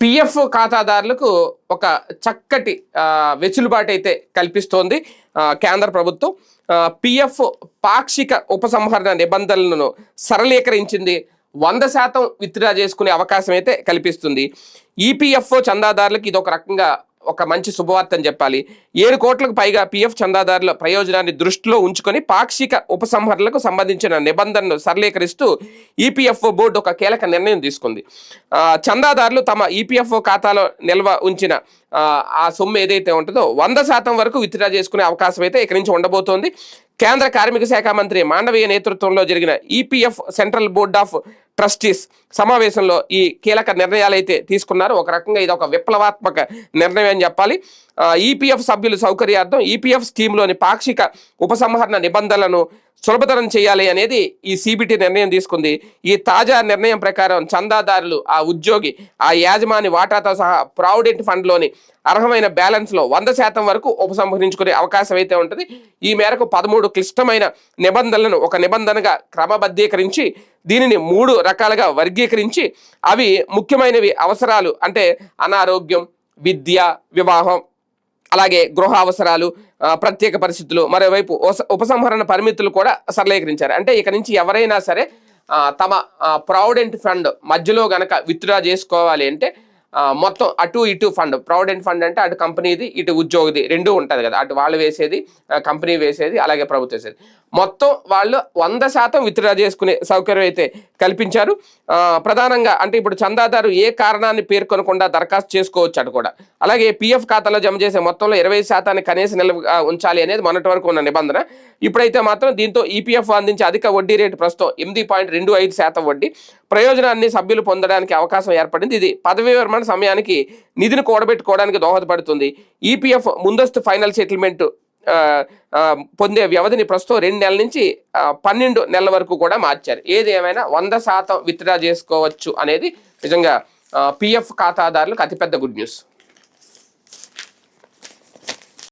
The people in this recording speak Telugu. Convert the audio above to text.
పిఎఫ్ ఖాతాదారులకు ఒక చక్కటి ఆ, వెసులుబాటు అయితే కల్పిస్తోంది కేంద్ర ప్రభుత్వం. పిఎఫ్ పాక్షిక ఉపసంహరణ నిబంధనలను సరళీకరించింది వంద శాతం విత్డ్రా చేసుకునే అవకాశం అయితే కల్పిస్తుంది. ఈపీఎఫ్ఓ చందాదారులకు ఇది ఒక రకంగా ఒక మంచి శుభవార్తని చెప్పాలి. ఏడు కోట్లకు పైగా పిఎఫ్ చందాదారుల ప్రయోజనాన్ని దృష్టిలో ఉంచుకొని పాక్షిక ఉపసంహరణలకు సంబంధించిన నిబంధనలు సరళీకరిస్తూ ఈపీఎఫ్ఓ బోర్డు ఒక కీలక నిర్ణయం తీసుకుంది. చందాదారులు తమ ఈపీఎఫ్ఓ ఖాతాలో నిల్వ ఉంచిన ఆ, సొమ్ము ఏదైతే ఉంటుందో వంద శాతం వరకు విత్డ్రా చేసుకునే అవకాశం అయితే ఇక్కడి నుంచి ఉండబోతోంది. కేంద్ర కార్మిక శాఖ మంత్రి మాండవీయ నేతృత్వంలో జరిగిన EPF central board of trustees సమావేశంలో ఈ కీలక నిర్ణయాలు అయితే తీసుకున్నారు. ఒక రకంగా ఇది ఒక విప్లవాత్మక నిర్ణయం అని చెప్పాలి. ఈపీఎఫ్ సభ్యుల సౌకర్యార్థం ఈపీఎఫ్ స్కీమ్లోని పాక్షిక ఉపసంహరణ నిబంధనలను సులభతరం చేయాలి అనేది ఈ సిబిటి నిర్ణయం తీసుకుంది. ఈ తాజా నిర్ణయం ప్రకారం చందాదారులు ఆ ఉద్యోగి ఆ యాజమాని వాటాతో సహా ప్రావిడెంట్ ఫండ్లోని అర్హమైన బ్యాలెన్స్లో వంద శాతం వరకు ఉపసంహరించుకునే అవకాశం అయితే ఉంటుంది. ఈ మేరకు పదమూడు క్లిష్టమైన నిబంధనలను ఒక నిబంధనగా క్రమబద్ధీకరించి దీనిని మూడు రకాలుగా వర్గీకరించి అవి ముఖ్యమైనవి అవసరాలు అంటే అనారోగ్యం విద్య వివాహం అలాగే గృహ అవసరాలు ప్రత్యేక పరిస్థితులు మరోవైపు ఉపస- ఉపసంహరణ పరిమితులు కూడా సరళీకరించారు. అంటే ఇక నుంచి ఎవరైనా సరే తమ ప్రావిడెంట్ ఫండ్ మధ్యలో గనక విత్డ్రా చేసుకోవాలి అంటే మొత్తం అటు ఇటు ఫండ్ ప్రావిడెంట్ ఫండ్ అంటే అటు కంపెనీది ఇటు ఉద్యోగిది రెండు ఉంటుంది కదా. అటు వాళ్ళు వేసేది కంపెనీ వేసేది అలాగే ప్రభుత్వం వేసేది. మొత్తం వాళ్ళు వంద శాతం విత్డ్రా చేసుకునే సౌకర్యం అయితే కల్పించారు. ప్రధానంగా అంటే ఇప్పుడు చందాదారు ఏ కారణాన్ని పేర్కొనకుండా దరఖాస్తు చేసుకోవచ్చు అటు కూడా. అలాగే పిఎఫ్ ఖాతాలో జమ చేసే మొత్తంలో ఇరవై శాతాన్ని కనీస నిల్వ ఉంచాలి అనేది మొన్నటి వరకు ఉన్న నిబంధన. ఇప్పుడైతే మాత్రం దీంతో ఈపీఎఫ్ అందించే అధిక వడ్డీ రేటు ప్రస్తుతం ఎనిమిది పాయింట్ రెండు ఐదు శాతం వడ్డీ. ప్రయోజనాన్ని సభ్యులు పొందడానికి అవకాశం ఏర్పడింది. ఇది పదవీ విరమణ సమయానికి నిధిని కూడబెట్టుకోవడానికి దోహదపడుతుంది. ఈపీఎఫ్ ముందస్తు ఫైనల్ సెటిల్మెంట్ పొందే వ్యవధిని ప్రస్తుతం రెండు నెలల నుంచి పన్నెండు నెలల వరకు కూడా మార్చారు. ఏది ఏమైనా వంద శాతం విత్డ్రా చేసుకోవచ్చు అనేది నిజంగా పిఎఫ్ ఖాతాదారులకు అతిపెద్ద గుడ్ న్యూస్.